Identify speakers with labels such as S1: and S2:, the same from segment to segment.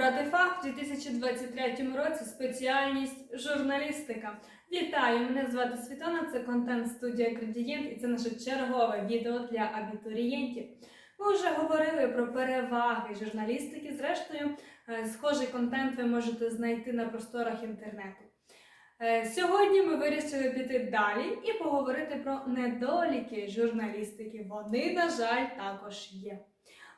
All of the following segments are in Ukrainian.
S1: обрати фах у 2023 році спеціальність журналістика. Вітаю! Мене звати Світлана, це контент-студія Градієнт і це наше чергове відео для абітурієнтів. Ми вже говорили про переваги журналістики. Зрештою, е, схожий контент ви можете знайти на просторах інтернету. Е, Сьогодні ми вирішили піти далі і поговорити про недоліки журналістики. Вони, на жаль, також є.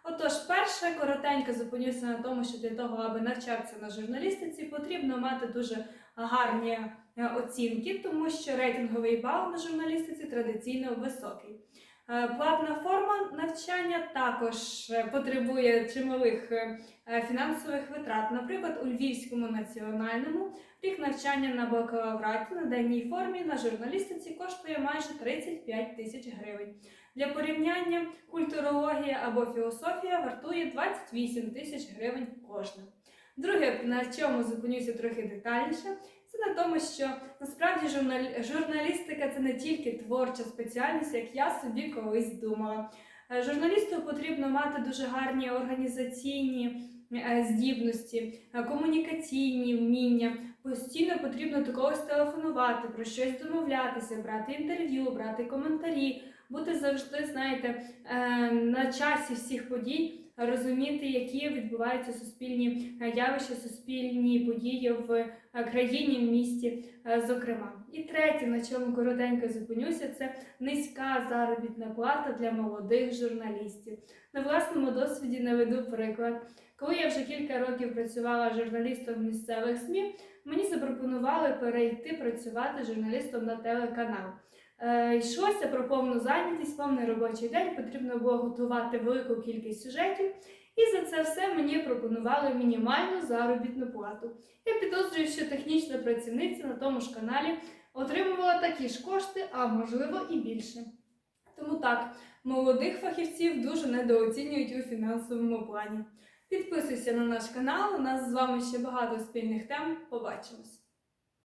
S1: Отож, перше, коротенько зупинюся на тому, що для того, аби навчатися на журналістиці, потрібно мати дуже гарні е, оцінки, тому що рейтинговий бал на журналістиці традиційно високий. Е, Платна форма навчання також е, потребує чималих е, фінансових витрат. Наприклад, у Львівському національному рік навчання на бакалавраті на денній формі на журналістиці коштує майже 35 тисяч гривень. Для порівняння культурологія або філософія вартує 28 тисяч гривень кожна. Друге, на чому зупинюся трохи детальніше, тому, що насправді журнал- журналістика це не тільки творча спеціальність, як я собі колись думала. Е, Журналісту потрібно мати дуже гарні організаційні е, здібності, е, комунікаційні вміння. Постійно потрібно до когось телефонувати, про щось домовлятися, брати інтерв'ю, брати коментарі, бути завжди, знаєте, е, на часі всіх подій, розуміти, які відбуваються суспільні е, явища, суспільні події в е, країні, в місті, зокрема. І третє, на чому коротенько зупинюся, це низька заробітна плата для молодих журналістів. На власному досвіді наведу приклад. Коли я вже кілька років працювала журналістом в місцевих СМІ, мені запропонували перейти працювати журналістом на телеканал. Е, йшлося про повну зайнятість, повний робочий день, потрібно було готувати велику кількість сюжетів, і за це все мені пропонували мінімальну заробітну плату. Я підозрюю, що технічна працівниця на тому ж каналі отримувала такі ж кошти, а можливо і більше. Тому так, молодих фахівців дуже недооцінюють у фінансовому плані. Підписуйся на наш канал, у нас з вами ще багато спільних тем. Побачимось!